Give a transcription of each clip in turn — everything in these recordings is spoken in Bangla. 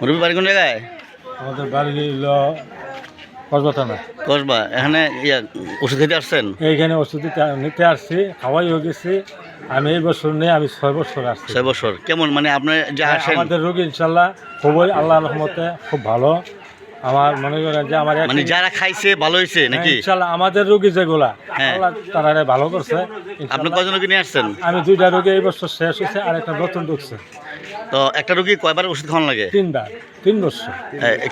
মুরব্বী বাড়ি কোন জায়গায়? আমাদের বাড়ি হলো কসবা থানা। কসবা এখানে ইয়া ওষুধ খেতে আসছেন? এইখানে ওষুধ নিতে আসছি খাওয়াই হয়ে গেছি। আমি এই বছর নেই আমি ছয় বছর আসছি। ছয় বছর কেমন মানে আপনি যে আসেন? আমাদের রোগী ইনশাল্লাহ খুবই আল্লাহ রহমতে খুব ভালো। আমার মনে করেন যে আমার মানে যারা খাইছে ভালো হয়েছে নাকি? হ্যাঁ, ইনশাল্লাহ আমাদের রোগী যেগুলা হ্যাঁ। আল্লাহ তারা ভালো করছে। আপনি। কয়জন রোগী নিয়ে আসছেন? আমি দুইটা রোগী এই বছর শেষ হয়েছে আর একটা নতুন ঢুকছে। তো একটা রোগী কয়বার ওষুধ খাওয়ানো লাগে? তিনবার তিন বছর।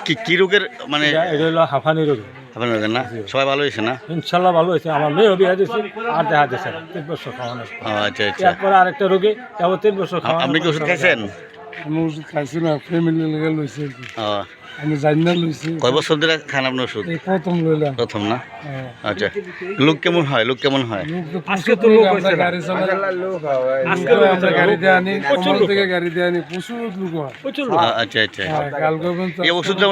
কি কি রোগের মানে এটা হলো হাঁফানি রোগ। হাফানি রোগের না? সবাই ভালো হয়েছে না? ইনশাল্লাহ ভালো হয়েছে। আমার মেয়ে বিয়ে দিয়েছি আর দেখা দিয়েছে না, তিন বছর খাওয়ানো আচ্ছা আচ্ছা। তারপরে আরেকটা রোগী তারপর তিন বছর খাওয়ানো আপনি কি ওষুধ খাইছেন? আমি ওষুধ খাইছি না ফ্যামিলি লেগে লইছি আর আমি জানি না লইছি কয় বছর ধরে খান আপনি ওষুধ এই প্রথম লইলাম প্রথম না। আচ্ছা। লোক কেমন হয়? লোক কেমন হয়? লোক তো প্রচুর লোক আমরা গাড়ি চালাই। লোক আমরা গাড়ি দিয়ে আনি কমল থেকে গাড়ি দিয়ে আনি প্রচুর লোক হয়। আচ্ছা আচ্ছা এই ওষুধটা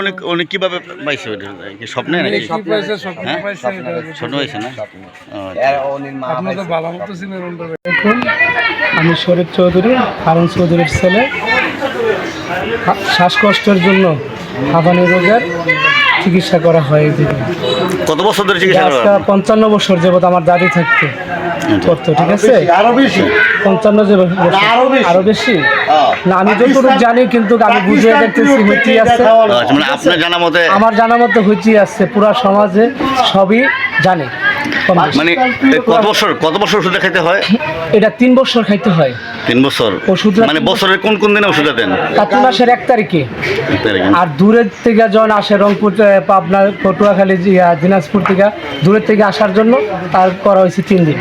কীভাবে পাইছে ওটা? কি স্বপ্নে নাকি? পাইছে স্বপ্ন হ্যাঁ? পাইছে স্বপ্ন না? আচ্ছা। আপনি তো ভালো মতো চিনেন আমি শরীফ চৌধুরী হারুন চৌধুরীর ছেলে। শ্বাসকষ্টের জন্য হাঁপানি রোগের চিকিৎসা করা হয় এদিকে। কত বছর ধরে চিকিৎসা পঞ্চান্ন বছর যাবত আমার দাদি থাকতো করতো ঠিক আছে? পঞ্চান্ন যে বছর আরও বেশি। না আমি যতটুকু জানি কিন্তু আমি বুঝে দেখতেছি হইতে আছে। আচ্ছা, মানে আপনার জানা মতে আমার জানা মতো হইতে আছে পুরা সমাজে সবই জানে মানে কত বছর কত বছর ওষুধটা খেতে হয়? এটা তিন বছর খাইতে হয়। তিন বছর। মানে বছরের কোন কোন দিনে ওষুধটা দেন? কার্তিক মাসের এক তারিখে। আর দূরের থেকে যখন আসে রংপুর পাবনা পটুয়াখালী দিনাজপুর থেকে দূরের থেকে আসার জন্য তার করা হয়েছে তিন দিন।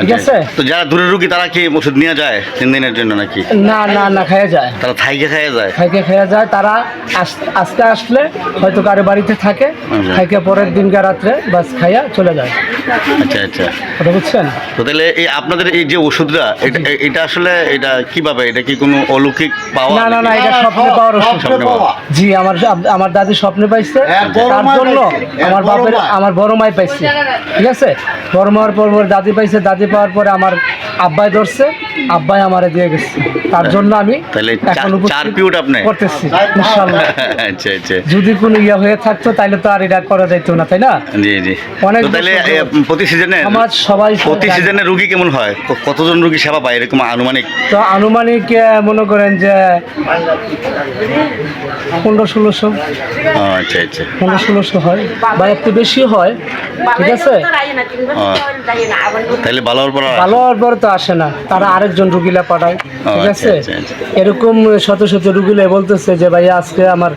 ঠিক আচ্ছা। আছে? তো যারা দূরের রুগী তারা কি ওষুধ নিয়ে যায় তিন দিনের জন্য নাকি? না না না খাইয়া যায়। তারা থাইকে খাইয়ে যায়? খাইকে খাইয়া যায়। তারা আস- আজকে আসলে হয়তো কারও বাড়িতে থাকে আচ্ছা। খাইকে পরের দিনকার রাত্রে বাস খাইয়া চলে যায়। আচ্ছা আচ্ছা। বুঝছেন? তো তাহলে এই আপনাদের এই যে ওষুধটা এটা এটা আসলে এটা কীভাবে? এটা কি কোনো অলৌকিক পাওয়া না না না এটা স্বপ্নে পাওয়ার স্বপ্নে পাওয়া। জি আমার আমার দাদি স্বপ্নে পাইছে। তার জন্য আমার বাপের আমার বড় মাই পাইছে। ঠিক আছে? বড় মার পর পর দাদি পাইছে। দাদি পাওয়ার পরে আমার আব্বাই ধরছে। আব্বাই আমারে দিয়ে গেছে। তার জন্য আমি চার পিউট আপনি? করতেছি ইনশাআল্লাহ। আচ্ছা আচ্ছা। যদি কোনো ইয়ে হয়ে থাকতো তাহলে তো আর এটা করা যাইতো না তাই না? জি জি। অনেক তাহলে প্রতি সিজনে সমাজ সবাই প্রতি সিজনে রুগী কেমন হয়? কতজন রুগী সেবা পায় এরকম আনুমানিক? তো আনুমানিক মনে করেন যে পনেরো ষোলোশো। আচ্ছা আচ্ছা। পনেরো ষোলোশো হয় বা একটু বেশি হয় ঠিক আছে? তাহলে ভালো পর ভালো পরে তো আসে না তারা আরেকজন রুগীলা পাঠায় ঠিক আচ্ছা, আছে আচ্ছা, আচ্ছা। এরকম শত শত রুগীলা বলতেছে যে ভাই আজকে আমার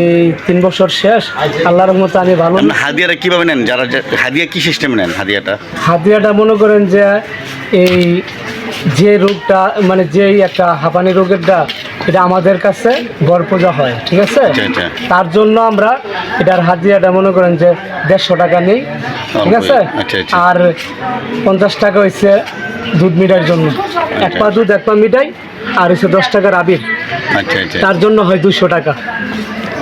এই তিন বছর শেষ আল্লাহর মতো আমি ভালো হাদিয়াটা কীভাবে নেন যারা হাদিয়া কি সিস্টেম নেন হাদিয়াটা হাতিয়াটা মনে করেন যে এই যে রোগটা মানে যেই একটা হাঁপানি রোগেরটা এটা আমাদের কাছে গড় পূজা হয় ঠিক আছে আচ্ছা, আচ্ছা। তার জন্য আমরা এটার হাতিয়াটা মনে করেন যে দেড়শো টাকা নেই ঠিক আছে আচ্ছা, আচ্ছা। আর পঞ্চাশ টাকা হচ্ছে দুধ মিঠাইয়ের জন্য এক পা দুধ এক পা মিঠাই আর হচ্ছে দশ টাকার আবির। আচ্ছা আচ্ছা। তার জন্য হয় দুশো টাকা।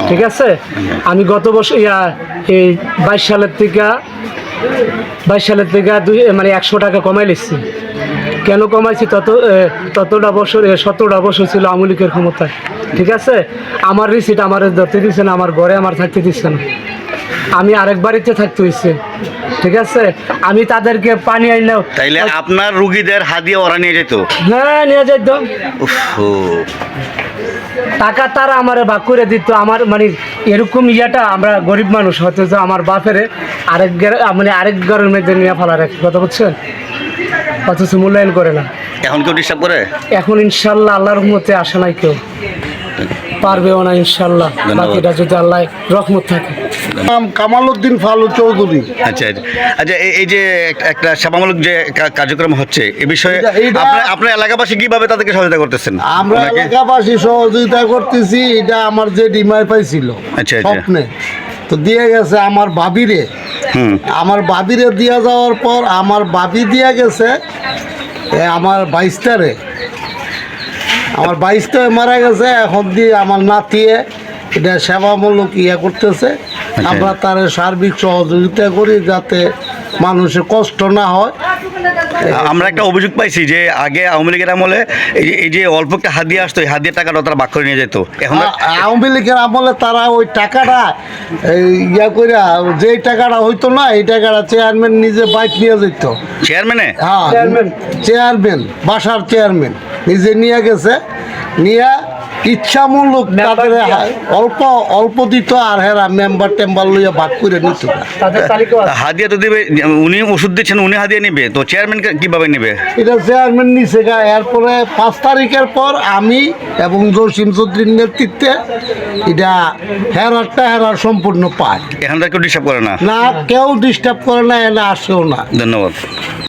ঠিক আছে? আমি গত বছর ইয়া এই বাইশ সালের থেকে বাইশ সালের থেকে দুই মানে একশো টাকা কমাই লিখছি কেন কমাইছি? তত ততটা বছর সতেরোটা বছর ছিল আমলিকের ক্ষমতায়। ঠিক আছে? আমার রিসিট আমার ধরতে দিচ্ছে না আমার ঘরে আমার থাকতে দিচ্ছে না। আমি আরেক বাড়িতে থাকতে হয়েছে। ঠিক আছে? আমি তাদেরকে পানি আইনাও তাইলে আপনার রুগীদের হাদিয়া ওরা নিয়ে যেত? হ্যাঁ নিয়ে ও, টাকা তারা আমার ভাগ করে দিত। আমার মানে এরকম ইয়েটা আমরা গরিব মানুষ হয়তো যে আমার বাপের আরেক মানে আরেক ঘরের মধ্যে নিয়ে ফেলা রাখি কথা বুঝছেন? অথচ মূল্যায়ন করে না। এখন কেউ ডিস্টার্ব করে? এখন ইনশাল্লাহ আল্লাহর রহমতে আসে নাই কেউ। পারবেও না ইনশাল্লাহ। বাকিটা যদি আল্লাহ রহমত থাকে। নাম কামালউদ্দিন ফালু চৌধুরী। আচ্ছা আচ্ছা। আচ্ছা এই- যে একটা সেবামূলক যে কার্যক্রম হচ্ছে এ বিষয়ে আপনার এলাকাবাসী কীভাবে তাদেরকে সহযোগিতা করতেছেন? আমরা? এলাকাবাসী সহযোগিতা করতেছি এটা আমার যে ডিমাই পাইছিল আচ্ছা, আচ্ছা। স্বপ্নে। তো দিয়ে গেছে আমার বাবিরে। হুম। আমার বাবিরে দিয়া যাওয়ার পর আমার বাবি দিয়া গেছে আমার বাইশটারে। আমার বাইশটায় মারা গেছে এখন দিয়ে আমার নাতিয়ে এটা সেবামূলক ইয়ে করতেছে। আমরা তার সার্বিক সহযোগিতা করি যাতে মানুষের কষ্ট না হয়। আমরা একটা অভিযোগ পাইছি যে আগে আওয়ামী লীগের আমলে এই যে- এই যে অল্প একটা হাদিয়া আসতো এই হাদিয়া টাকাটা তারা বাক করে নিয়ে যেত। এখন আওয়ামী লীগের আমলে তারা ওই টাকাটা ইয়া কইরা যে টাকাটা হইতো না এই টাকাটা চেয়ারম্যান নিজে বাইক নিয়ে যেত। চেয়ারম্যানে? হ্যাঁ চেয়ারম্যান। চেয়ারম্যান বাসার চেয়ারম্যান। নিজে নিয়ে গেছে নিয়ে ইচ্ছামূলক তাদের অল্প অল্প দিত আর হেরা মেম্বার টেম্বার লইয়া ভাগ করে নিত। হাদিয়া তো দিবে উনি ওষুধ দিচ্ছেন উনি হাদিয়া নিবে। তো চেয়ারম্যান কীভাবে নিবে? এটা চেয়ারম্যান নিছে গা। এরপরে পাঁচ তারিখের পর আমি এবং জসিম চৌধুরীর নেতৃত্বে এটা হেরারটা হেরার সম্পূর্ণ পায় এখান থেকে ডিস্টার্ব করে না? না কেউ ডিস্টার্ব করে না এনে আসেও না। ধন্যবাদ।